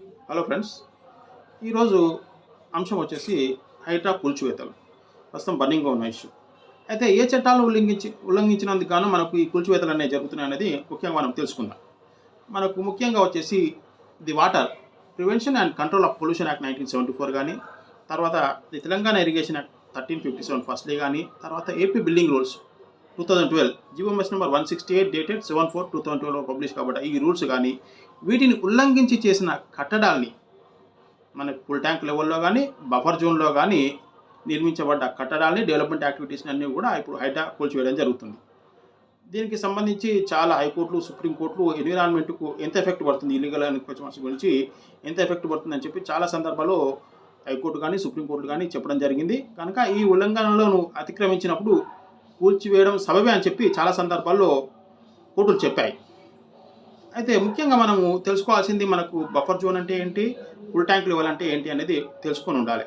Hello friends ఈరోజు అంశం వచ్చేసి హైడ్రా కూల్చివేతలు. ప్రస్తుతం బర్నింగ్గా ఉన్న ఇష్యూ. అయితే ఏ చట్టాలను ఉల్లంఘించి ఉల్లంఘించినందుకు గాను మనకు ఈ కూల్చివేతలు అనేవి జరుగుతున్నాయి అనేది ముఖ్యంగా మనం తెలుసుకుందాం. మనకు ముఖ్యంగా వచ్చేసి the water prevention and control of pollution act nineteen seventy four కానీ తర్వాత the Telangana irrigation act thirteen fifty seven firstly కానీ తర్వాత AP building rules two thousand twelve GOs number one sixty eight dated seven four two thousand twelve publish కాబట్టి ఈ rules కానీ వీటిని ఉల్లంఘించి చేసిన కట్టడాల్ని మన ఫుల్ ట్యాంక్ లెవెల్లో కానీ బఫర్ జోన్లో కానీ నిర్మించబడ్డ కట్టడాల్ని డెవలప్మెంట్ యాక్టివిటీస్ని అన్నీ కూడా ఇప్పుడు హైటా కూల్చివేయడం జరుగుతుంది. దీనికి సంబంధించి చాలా హైకోర్టులు సుప్రీంకోర్టులు ఎన్విరాన్మెంట్కు ఎంత ఎఫెక్ట్ పడుతుంది ఇల్లీగల్ ఎన్క్రోచ్మెంట్స్ గురించి ఎంత ఎఫెక్ట్ పడుతుందని చెప్పి చాలా సందర్భాల్లో హైకోర్టు కానీ సుప్రీంకోర్టు కానీ చెప్పడం జరిగింది. కనుక ఈ ఉల్లంఘనలను అతిక్రమించినప్పుడు కూల్చివేయడం సబబే అని చెప్పి చాలా సందర్భాల్లో కోర్టులు చెప్పాయి. అయితే ముఖ్యంగా మనము తెలుసుకోవాల్సింది మనకు బఫర్ జోన్ అంటే ఏంటి? ఫుల్ ట్యాంక్ లెవెల్ అంటే ఏంటి అనేది తెలుసుకొని ఉండాలి.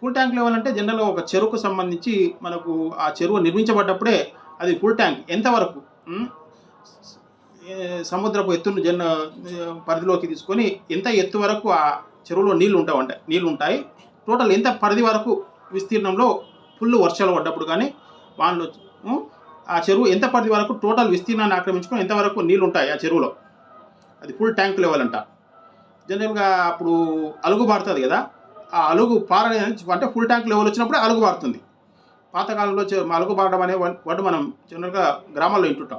ఫుల్ ట్యాంక్ లెవెల్ అంటే జనరల్గా ఒక చెరువుకు సంబంధించి మనకు ఆ చెరువు నిర్మించబడ్డప్పుడే అది ఫుల్ ట్యాంక్ ఎంతవరకు? సముద్రపు ఎత్తును జన పరిధిలోకి తీసుకొని ఎంత ఎత్తు వరకు ఆ చెరువులో నీళ్ళు ఉంటాయి? నీళ్ళు ఉంటాయి. టోటల్ ఎంత పరిధి వరకు విస్తీర్ణంలో ఫుల్ వర్షాలు పడ్డప్పుడు కానీ వాళ్ళు ఆ చెరువు ఎంత పరిధి వరకు టోటల్ విస్తీర్ణాన్ని ఆక్రమించుకొని ఎంతవరకు నీళ్ళు ఉంటాయి ఆ చెరువులో? అది ఫుల్ ట్యాంక్ లెవెల్ అంట. జనరల్గా అప్పుడు అలుగు పారుతుంది కదా ఆ అలుగు పారనే అంటే ఫుల్ ట్యాంక్ లెవెల్ వచ్చినప్పుడే అలుగు పారుతుంది. పాతకాలంలో అలుగు పారడం అనే వ- వర్డ్ మనం జనరల్గా గ్రామాల్లో వింటుంటాం.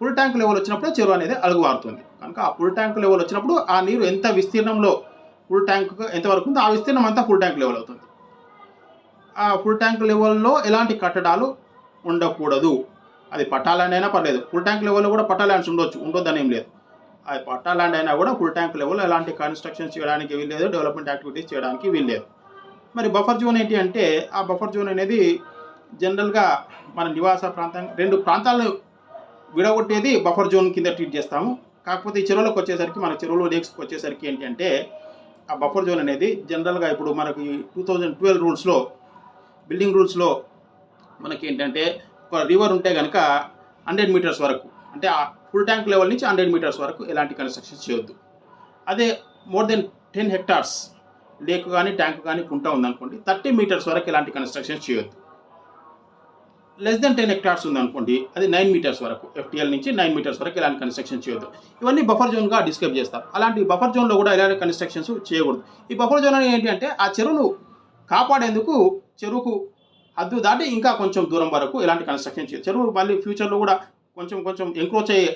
ఫుల్ ట్యాంక్ లెవెల్ వచ్చినప్పుడే చెరువు అనేది అలుగు పారుతుంది. కనుక ఆ ఫుల్ ట్యాంక్ లెవెల్ వచ్చినప్పుడు ఆ నీరు ఎంత విస్తీర్ణంలో ఫుల్ ట్యాంక్ ఎంతవరకు ఉందో ఆ విస్తీర్ణం అంతా ఫుల్ ట్యాంక్ లెవెల్ అవుతుంది. ఫుల్ ట్యాంక్ లెవెల్లో ఎలాంటి కట్టడాలు ఉండకూడదు. అది పట్టా ల్యాండ్ అయినా పర్లేదు. ఫుల్ ట్యాంక్ లెవెల్లో కూడా పట్టా ల్యాండ్స్ ఉండొచ్చు. ఉండొద్దని ఏం లేదు. అది పట్టా ల్యాండ్ అయినా కూడా ఫుల్ ట్యాంక్ లెవెల్లో ఎలాంటి కన్స్ట్రక్షన్ చేయడానికి వీల్లేదు. డెవలప్మెంట్ యాక్టివిటీస్ చేయడానికి వీల్లేదు. మరి బఫర్ జోన్ ఏంటి అంటే ఆ బఫర్ జోన్ అనేది జనరల్గా మన నివాస ప్రాంతం రెండు ప్రాంతాలను విడగొట్టేది బఫర్ జోన్ కింద ట్రీట్ చేస్తాము. కాకపోతే ఈ చెరువులకు వచ్చేసరికి మన చెరువులో లేక్స్కి వచ్చేసరికి ఏంటంటే ఆ బఫర్ జోన్ అనేది జనరల్గా ఇప్పుడు మనకి టూ థౌజండ్ ట్వెల్వ్ రూల్స్లో బిల్డింగ్ రూల్స్లో మనకి ఏంటంటే ఒక రివర్ ఉంటే కనుక హండ్రెడ్ మీటర్స్ వరకు అంటే ఆ ఫుల్ ట్యాంక్ లెవెల్ నుంచి హండ్రెడ్ మీటర్స్ వరకు ఎలాంటి కన్స్ట్రక్షన్ చేయొద్దు. అదే more than ten hectares lake కానీ ట్యాంక్ కానీ కుంట ఉందనుకోండి థర్టీ మీటర్స్ వరకు ఎలాంటి కన్స్ట్రక్షన్ చేయొద్దు. లెస్ దెన్ టెన్ హెక్టార్స్ ఉందనుకోండి అది నైన్ మీటర్స్ వరకు ఎఫ్టీఎల్ నుంచి నైన్ మీటర్స్ వరకు ఎలాంటి కన్స్ట్రక్షన్ చేయొద్దు. ఇవన్నీ బఫర్ జోన్గా డిస్క్రైబ్ చేస్తారు అలాంటి బఫర్ జోన్లో కూడా ఎలాంటి కన్స్ట్రక్షన్స్ చేయకూడదు. ఈ బఫర్ జోన్ అనేది ఏంటి అంటే ఆ చెరువును కాపాడేందుకు చెరువుకు హద్దు దాటి ఇంకా కొంచెం దూరం వరకు ఇలాంటి కన్స్ట్రక్షన్ చేయదు చెరువు మళ్ళీ ఫ్యూచర్లో కూడా కొంచెం కొంచెం ఎంక్రోచ్ అయ్యే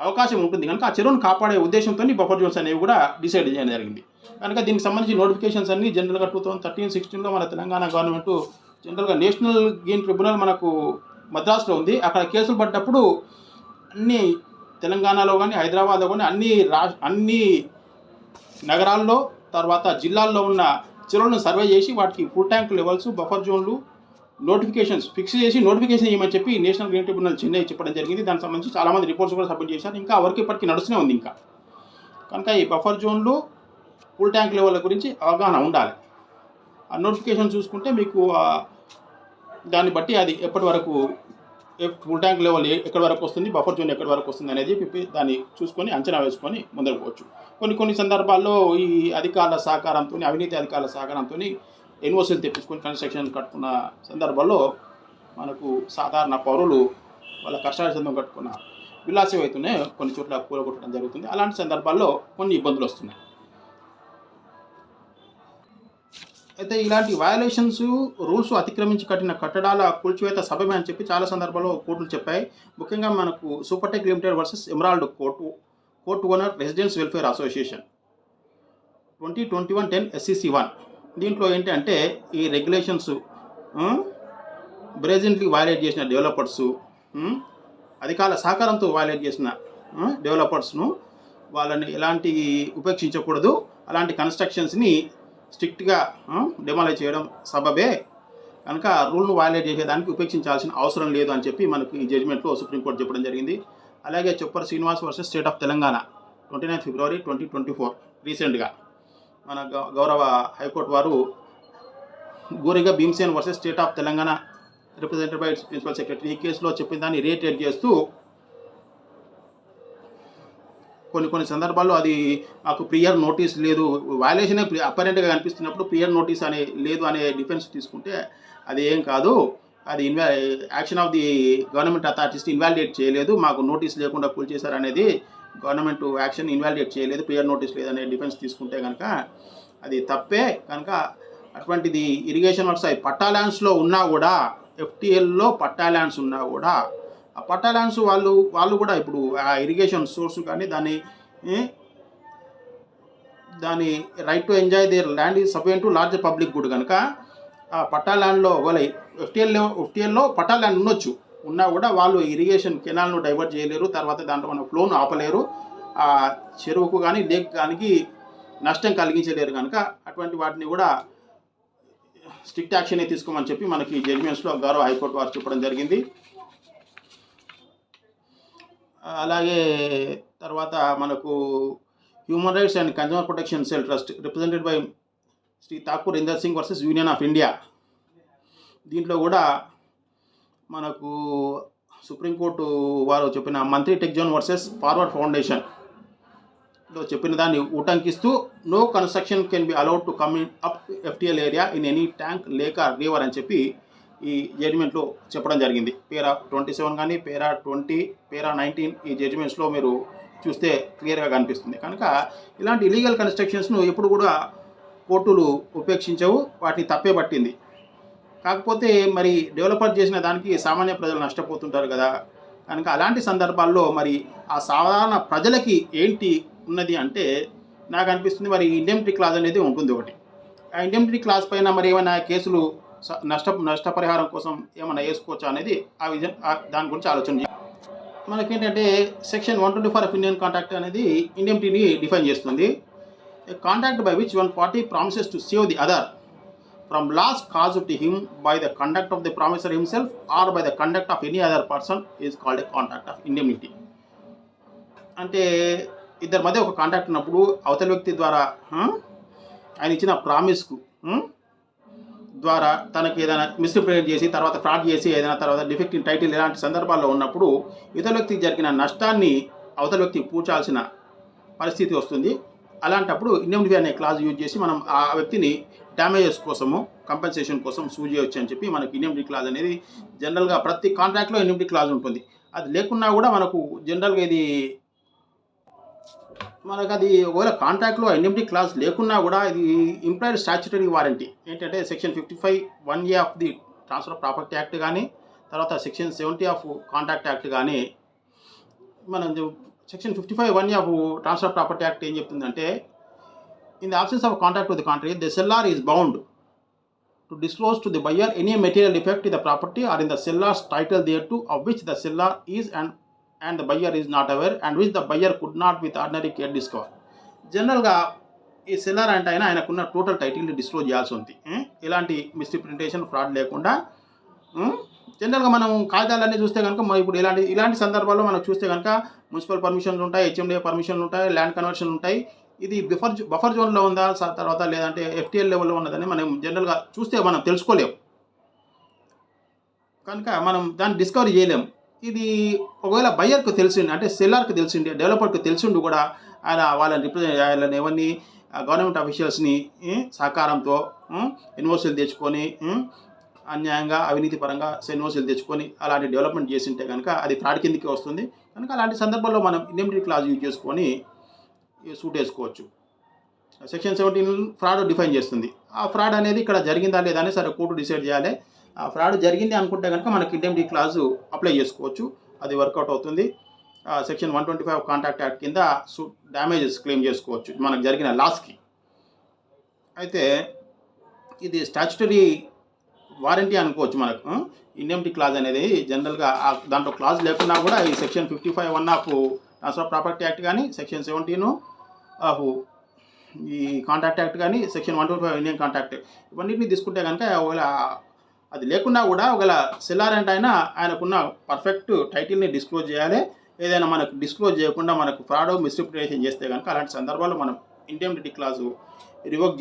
అవకాశం ఉంటుంది. కనుక ఆ చెరువును కాపాడే ఉద్దేశంతో బఫర్ జోన్స్ అనేవి కూడా డిసైడ్ చేయడం జరిగింది. కనుక దీనికి సంబంధించి నోటిఫికేషన్స్ అన్ని జనరల్గా టూ థౌసండ్ థర్టీన్ సిక్స్టీన్లో మన తెలంగాణ గవర్నమెంట్ జనరల్గా నేషనల్ గేమ్ ట్రిబ్యునల్ మనకు మద్రాసులో ఉంది. అక్కడ కేసులు పడ్డప్పుడు అన్ని తెలంగాణలో కానీ హైదరాబాద్లో కానీ అన్ని రా అన్ని నగరాల్లో తర్వాత జిల్లాల్లో ఉన్న చెరువులను సర్వే చేసి వాటికి ఫుల్ ట్యాంక్ లెవెల్స్ బఫర్ జోన్లు నోటిఫికేషన్స్ ఫిక్స్ చేసి నోటిఫికేషన్ ఇవ్వమని చెప్పి నేషనల్ గ్రీన్ ట్రిబ్యునల్ చెన్నై చెప్పడం జరిగింది. దానికి సంబంధించి చాలామంది రిపోర్ట్స్ కూడా సబ్మిట్ చేశారు. ఇంకా వర్క్ ఇప్పటికీ నడుస్తూనే ఉంది ఇంకా. కనుక ఈ బఫర్ జోన్లు ఫుల్ ట్యాంక్ లెవెల్ గురించి అవగాహన ఉండాలి. ఆ నోటిఫికేషన్ చూసుకుంటే మీకు దాన్ని బట్టి అది ఎప్పటి వరకు ఫుల్ ట్యాంక్ లెవెల్ ఎక్కడి వరకు వస్తుంది బఫర్ జోన్ ఎక్కడి వరకు వస్తుంది అనేది దాన్ని చూసుకొని అంచనా వేసుకొని ముందరకు పోవచ్చు కొన్ని కొన్ని సందర్భాల్లో ఈ అధికారుల సహకారంతో అవినీతి అధికారుల సహకారంతో ఎన్ఓసీలు తెప్పించుకొని కన్స్ట్రక్షన్ కట్టుకున్న సందర్భాల్లో మనకు సాధారణ పౌరులు వాళ్ళ కష్టార్జితం కట్టుకున్న విలాసం అయితేనే కొన్ని చోట్ల కూలగొట్టడం జరుగుతుంది. అలాంటి సందర్భాల్లో కొన్ని ఇబ్బందులు వస్తున్నాయి. అయితే ఇలాంటి వయలేషన్స్ రూల్స్ అతిక్రమించి కట్టిన కట్టడాల కూల్చివేత సభమే అని చెప్పి చాలా సందర్భాల్లో కోర్టులు చెప్పాయి. ముఖ్యంగా మనకు Supertech limited versus Emerald court court owner residence welfare association twenty twenty one ten SCC one దీంట్లో ఏంటి అంటే ఈ రెగ్యులేషన్స్ బ్రెజెంట్లీ వయలేట్ చేసిన డెవలపర్స్ అధికారుల సహకారంతో వయలేట్ చేసిన డెవలపర్స్ను వాళ్ళని ఎలాంటి ఉపేక్షించకూడదు. అలాంటి కన్స్ట్రక్షన్స్ని స్ట్రిక్ట్గా డిమాలై చేయడం సబబే. కనుక రూల్ను వైలేట్ చేసేదానికి ఉపేక్షించాల్సిన అవసరం లేదు అని చెప్పి మనకు ఈ జడ్జిమెంట్లో సుప్రీంకోర్టు చెప్పడం జరిగింది. అలాగే Choppar Srinivas versus state of Telangana twenty nine February twenty twenty four రీసెంట్గా మన గౌ- గౌరవ హైకోర్టు వారు Goriga Bhimsen versus state of Telangana represented by principal secretary ఈ కేసులో చెప్పిన దాన్ని రీటేట్ చేస్తూ కొన్ని కొన్ని సందర్భాల్లో అది మాకు ప్రియర్ నోటీస్ లేదు. వైలేషన్ అపరెంట్గా కనిపిస్తున్నప్పుడు ప్రియర్ నోటీస్ అనే లేదు అనే డిఫెన్స్ తీసుకుంటే అది ఏం కాదు. అది ఇన్వా యాక్షన్ ఆఫ్ ది గవర్నమెంట్ అథారిటీస్ని ఇన్వాలిడేట్ చేయలేదు. మాకు నోటీస్ లేకుండా కూల్ చేశారు అనేది గవర్నమెంట్ యాక్షన్ ఇన్వాలిడేట్ చేయలేదు. ప్రియర్ నోటీస్ లేదనే డిఫెన్స్ తీసుకుంటే కనుక అది తప్పే. కనుక అటువంటిది ఇరిగేషన్ వర్క్స్ అవి పట్టా ల్యాండ్స్లో ఉన్నా కూడా ఎఫ్టీఎల్లో పట్టా ల్యాండ్స్ ఉన్నా కూడా ఆ పట్టా ల్యాండ్స్ వాళ్ళు వాళ్ళు కూడా ఇప్పుడు ఆ ఇరిగేషన్ సోర్స్ కానీ దాన్ని దాని right to enjoy their land is subject to large public good కనుక ఆ పట్టా ల్యాండ్లో వాళ్ళ ఎఫ్టీఎల్లో ఎఫ్టీఎల్లో పట్టా ల్యాండ్ ఉండొచ్చు. ఉన్నా కూడా వాళ్ళు ఇరిగేషన్ కెనాల్ను డైవర్ట్ చేయలేరు. తర్వాత దాంట్లో మన ఫ్లోను ఆపలేరు. ఆ చెరువుకు కానీ లేక్ కానీ నష్టం కలిగించలేరు కనుక అటువంటి వాటిని కూడా స్ట్రిక్ట్ యాక్షన్ తీసుకోమని చెప్పి మనకి జడ్జిమెంట్స్లో గౌరవ హైకోర్టు వారు చెప్పడం జరిగింది. అలాగే తర్వాత మనకు human rights and consumer protection cell trust represented by Shri Thakur Inder Singh versus Union of India. దీంట్లో కూడా మనకు సుప్రీంకోర్టు వారు చెప్పిన Mantri tech zone versus Forward ఫౌండేషన్లో చెప్పిన దాన్ని ఉటంకిస్తూ no construction can be allowed to come up FTL area in any tank లేక river అని చెప్పి ఈ జడ్జిమెంట్లు చెప్పడం జరిగింది. పేరా ట్వంటీ సెవెన్ కానీ పేరా ట్వంటీ పేరా నైన్టీన్ ఈ జడ్జిమెంట్స్లో మీరు చూస్తే క్లియర్గా కనిపిస్తుంది. కనుక ఇలాంటి ఇలీగల్ కన్స్ట్రక్షన్స్ను ఎప్పుడు కూడా కోర్టులు ఉపేక్షించవు వాటిని తప్పే పట్టింది. కాకపోతే మరి డెవలపర్ చేసిన దానికి సామాన్య ప్రజలు నష్టపోతుంటారు కదా. కనుక అలాంటి సందర్భాల్లో మరి ఆ సాధారణ ప్రజలకి ఏంటి ఉన్నది అంటే నాకు అనిపిస్తుంది మరి ఇండెమిటీ క్లాజ్ అనేది ఉంటుంది ఒకటి. ఆ ఇండెమిటీ క్లాజ్ పైన మరి ఏమైనా కేసులు నష్ట నష్టపరిహారం కోసం ఏమైనా వేసుకోవచ్చా అనేది ఆ విజన్ దాని గురించి ఆలోచన మనకేంటంటే section one twenty four of Indian contract అనేది ఇండెమిటీని డిఫైన్ చేస్తుంది. Contract by which one party promises to save the other from loss caused to him by the conduct of the promisor or by the the of any any person is is called a of Indian indemnity. అంటే ఇద్దరి మధ్య ఒక contract ఉన్నప్పుడు అవతల వ్యక్తి ద్వారా ఆయన ఇచ్చిన ప్రామిస్కు ద్వారా తనకి ఏదైనా మిస్రిప్రజెంట్ చేసి తర్వాత ఫ్రాడ్ చేసి ఏదైనా తర్వాత డిఫెక్ట్ ఇన్ టైటిల్ ఇలాంటి సందర్భాల్లో ఉన్నప్పుడు ఇతర వ్యక్తికి జరిగిన నష్టాన్ని అవతల వ్యక్తి పూడ్చాల్సిన పరిస్థితి వస్తుంది. అలాంటప్పుడు ఇండెమినిఫై అనే క్లాజ్ యూజ్ చేసి మనం ఆ వ్యక్తిని డ్యామేజెస్ కోసము కంపెన్సేషన్ కోసం సూ చేయొచ్చు అని చెప్పి మనకి ఇండెమ్నిటీ క్లాజ్ అనేది జనరల్గా ప్రతి కాంట్రాక్ట్లో ఇండెమ్నిటీ క్లాజ్ ఉంటుంది. అది లేకున్నా కూడా మనకు జనరల్గా ఇది మనకు అది ఒకవేళ కాంట్రాక్ట్లో ఇండెమినిటీ క్లాస్ లేకున్నా కూడా ఇది ఎంప్లాయర్ స్టాచ్యుటరీ వారంటీ. ఏంటంటే section fifty five one A of the transfer of property act కానీ తర్వాత section seventy of contract act కానీ మనం section fifty five one of transfer of property act ఏం చెప్తుందంటే in the absence of contract with contrary the seller is bound to disclose to the buyer any material defect in the property or in the seller's title thereto of which the seller is and and the buyer is not aware and which the buyer could not with ordinary care discover జనరల్గా ఈ seller అంటే ఆయన ఆయనకున్న total టైటిల్ని disclose చేయాల్సి ఉంది. ఇలాంటి ఎలాంటి misrepresentation fraud లేకుండా జనరల్గా మనం కాగితాలన్నీ చూస్తే కనుక మనం ఇప్పుడు ఇలాంటి ఇలాంటి సందర్భాల్లో మనం చూస్తే కనుక మున్సిపల్ పర్మిషన్లు ఉంటాయి హెచ్ఎండిఏ పర్మిషన్లు ఉంటాయి ల్యాండ్ కన్వర్షన్లు ఉంటాయి. ఇది బఫర్ బఫర్ జోన్లో ఉందా తర్వాత లేదంటే ఎఫ్టీఎల్ లెవెల్లో ఉన్నదని మనం జనరల్గా చూస్తే మనం తెలుసుకోలేం. కనుక మనం దాన్ని డిస్కవరీ చేయలేం. ఇది ఒకవేళ బయ్యర్కి తెలిసిండి అంటే సెల్లర్కి తెలిసిండి డెవలపర్కి తెలిసిండు కూడా ఆయన వాళ్ళని రిప్రజెంట్ వాళ్ళని ఎవరిని గవర్నమెంట్ అఫీషియల్స్ని సహకారంతో ఎన్ఓసీలు తెచ్చుకొని అన్యాయంగా అవినీతి పరంగా ఎన్ఓసీలు తెచ్చుకొని అలాంటి డెవలప్మెంట్ చేసింటే కనుక అది ఫ్రాడ్ కిందకి వస్తుంది. కనుక అలాంటి సందర్భాల్లో మనం ఇండెమిటీ క్లాజ్ యూజ్ చేసుకొని సూట్ వేసుకోవచ్చు. సెక్షన్ సెవెంటీన్ ఫ్రాడ్ డిఫైన్ చేస్తుంది. ఆ ఫ్రాడ్ అనేది ఇక్కడ జరిగిందా లేదా అని సరే కోర్టు డిసైడ్ చేయాలి. ఫ్రాడ్ జరిగింది అనుకుంటే కనుక మనకి ఇండెమిటీ క్లాజు అప్లై చేసుకోవచ్చు. అది వర్కౌట్ అవుతుంది. Section one twenty five contract act కింద సూ డ్యామేజెస్ క్లెయిమ్ చేసుకోవచ్చు. మనకు జరిగిన లాస్కి అయితే ఇది స్టాచ్యుటరీ వారంటీ అనుకోవచ్చు మనకు. ఇండెమిటీ క్లాజ్ అనేది జనరల్గా దాంట్లో క్లాజ్ లేకున్నా కూడా ఈ section fifty five one of transfer property act కానీ సెక్షన్ సెవెంటీన్ ఆఫ్ ఈ కాంట్రాక్ట్ యాక్ట్ కానీ section one twenty five Indian contract ఇవన్నింటినీ తీసుకుంటే కనుక ఒకవేళ అది లేకున్నా కూడా ఒకవేళ సెల్లార్ అంటే ఆయన ఆయనకున్న పర్ఫెక్ట్ టైటిల్ని డిస్క్లోజ్ చేయాలి. ఏదైనా మనకు డిస్క్లోజ్ చేయకుండా మనకు ఫ్రాడ్ మిస్రిప్యుటేషన్ చేస్తే కనుక అలాంటి సందర్భాల్లో మనం ఇండెమినిటీ క్లాజు రివోక్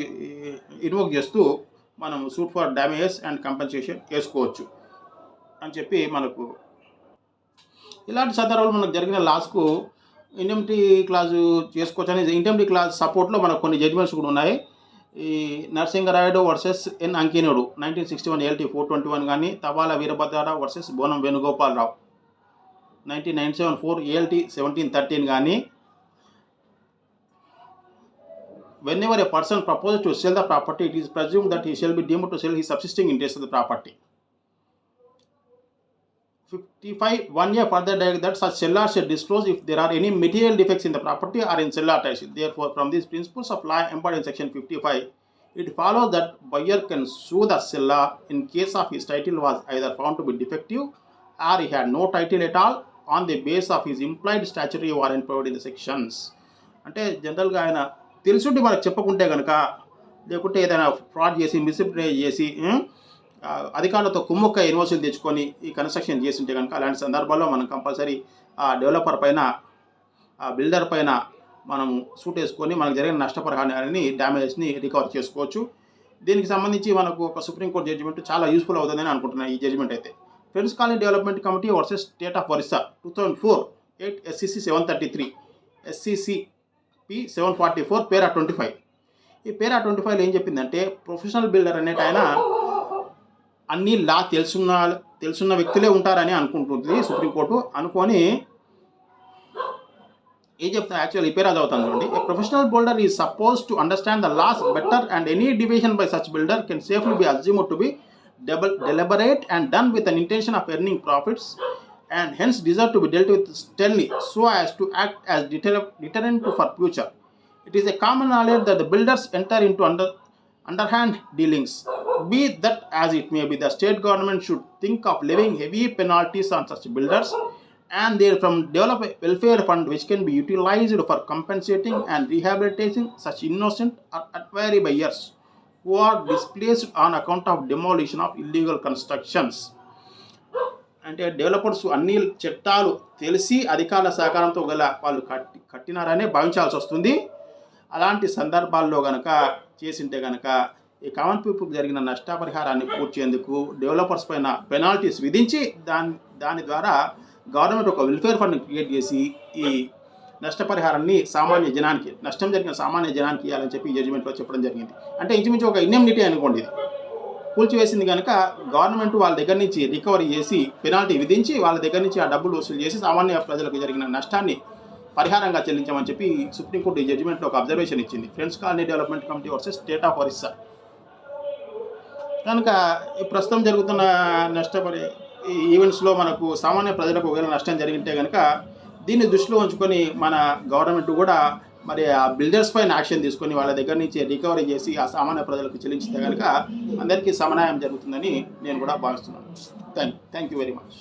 ఇన్వోక్ చేస్తూ మనం suit for damages and compensation చేసుకోవచ్చు అని చెప్పి మనకు ఇలాంటి సందర్భాలు మనకు జరిగిన లాస్కు ఇంటెమిటీ క్లాసు చేసుకోవచ్చు. అనేది ఇండెమిటీ క్లాజ్ సపోర్ట్లో మనకు కొన్ని జడ్జిమెంట్స్ కూడా ఉన్నాయి. ఈ Narasingarayudu versus N Ankinudu nineteen sixty one LT four twenty one కానీ Tabala Veerabhadra versus Bonam Venugopal Rao nineteen nine seven four ALT seventeen thirteen కానీ whenever a person propose to sell the property it is presume that he shall be deem to sell he subsisting interest of the property 55 one year further direct that such seller should disclose if there are any material defects in the property or in seller title. Therefore, from these principles of law embodied in section 55, it follows that buyer can sue the seller in case of his title was either found to be defective or he had no title at all on the basis of his implied statutory warrant provided in the sections. అంటే జనరల్గా ఆయన తెలుసుంటే మనకు చెప్పకుంటే కనుక లేకుంటే ఏదైనా fraud చేసి మిస్ప్రే చేసి ఉం, ఆ, అధికారులతో కుమ్ముక్క ఇన్వాయిస్లు తెచ్చుకొని ఈ కన్స్ట్రక్షన్ చేస్తుంటే కనుక అలాంటి సందర్భాల్లో మనం కంపల్సరీ ఆ డెవలపర్ పైన ఆ బిల్డర్ పైన మనం సూట్ వేసుకొని మనకు జరిగిన నష్టపరిహారాన్ని డ్యామేజెస్ని రికవర్ చేసుకోవచ్చు. దీనికి సంబంధించి మనకు ఒక సుప్రీంకోర్టు జడ్జిమెంట్ చాలా యూస్ఫుల్ అవుతుందని అనుకుంటున్నాను ఈ జడ్జిమెంట్ అయితే. Friends colony development committee versus state of Orissa two thousand four eight SCC seven thirty three SCC P seven forty four para twenty five. ఈ పేరా ట్వంటీ ఫైవ్లో ఏం చెప్పిందంటే ప్రొఫెషనల్ బిల్డర్ అనేట ఆయన అన్ని లా తెలుసున్న తెలుసున్న వ్యక్తులే ఉంటారని అనుకుంటుంది సుప్రీంకోర్టు అనుకొని ఏం చెప్తా యాక్చువల్ ఈ పేరా చదువుతాను చూడండి a professional builder is suppose to understand the laws better and any division by such builder can safely be assume to be double deliberate and done with an intention of earning profits and hence deserve to be dealt with sternly so as to act as deter- deterrent to for future. It is a common knowledge that the builders enter into under, underhand dealings. Be that as it may be, the state government should think of levying heavy penalties on such builders and therefrom develop a welfare fund which can be utilized for compensating and rehabilitating such innocent or unwary buyers who are displaced on account of demolition of illegal constructions. అంటే developers అన్ని చట్టాలు తెలిసి అధికారుల సహకారంతో గల వాళ్ళు కట్టి కట్టినారనే భావించాల్సి వస్తుంది అలాంటి సందర్భాల్లో గనక చేసింటే గనక ఈ కామన్ పీపుల్కి జరిగిన నష్టపరిహారాన్ని పూడ్చేందుకు డెవలపర్స్ పైన పెనాల్టీస్ విధించి దాని దాని ద్వారా గవర్నమెంట్ ఒక వెల్ఫేర్ ఫండ్ క్రియేట్ చేసి ఈ నష్టపరిహారాన్ని సామాన్య జనానికి నష్టం జరిగిన సామాన్య జనానికి ఇవ్వాలని చెప్పి ఈ జడ్జిమెంట్లో చెప్పడం జరిగింది. అంటే ఇంచుమించు ఒక ఇన్ఎమ్నిటీ అనుకోండి ఇది. కూల్చివేసింది కనుక గవర్నమెంట్ వాళ్ళ దగ్గర నుంచి రికవరీ చేసి పెనాల్టీ విధించి వాళ్ళ దగ్గర నుంచి ఆ డబ్బులు వసూలు చేసి సామాన్య ప్రజలకు జరిగిన నష్టాన్ని పరిహారంగా చెల్లించమని చెప్పి సుప్రీంకోర్టు ఈ జడ్జిమెంట్లో ఒక అబ్జర్వేషన్ ఇచ్చింది. Friends colony development committee versus state of Orissa కనుక ప్రస్తుతం జరుగుతున్న నష్టపరి ఈ ఈవెంట్స్లో మనకు సామాన్య ప్రజలకు ఒకవేళ నష్టం జరిగితే కనుక దీన్ని దృష్టిలో ఉంచుకొని మన గవర్నమెంట్ కూడా మరి ఆ బిల్డర్స్ పైన యాక్షన్ తీసుకొని వాళ్ళ దగ్గర నుంచి రికవరీ చేసి ఆ సామాన్య ప్రజలకు చెల్లించితే కనుక అందరికీ సమన్యాయం జరుగుతుందని నేను కూడా భావిస్తున్నాను. Thank thank you very much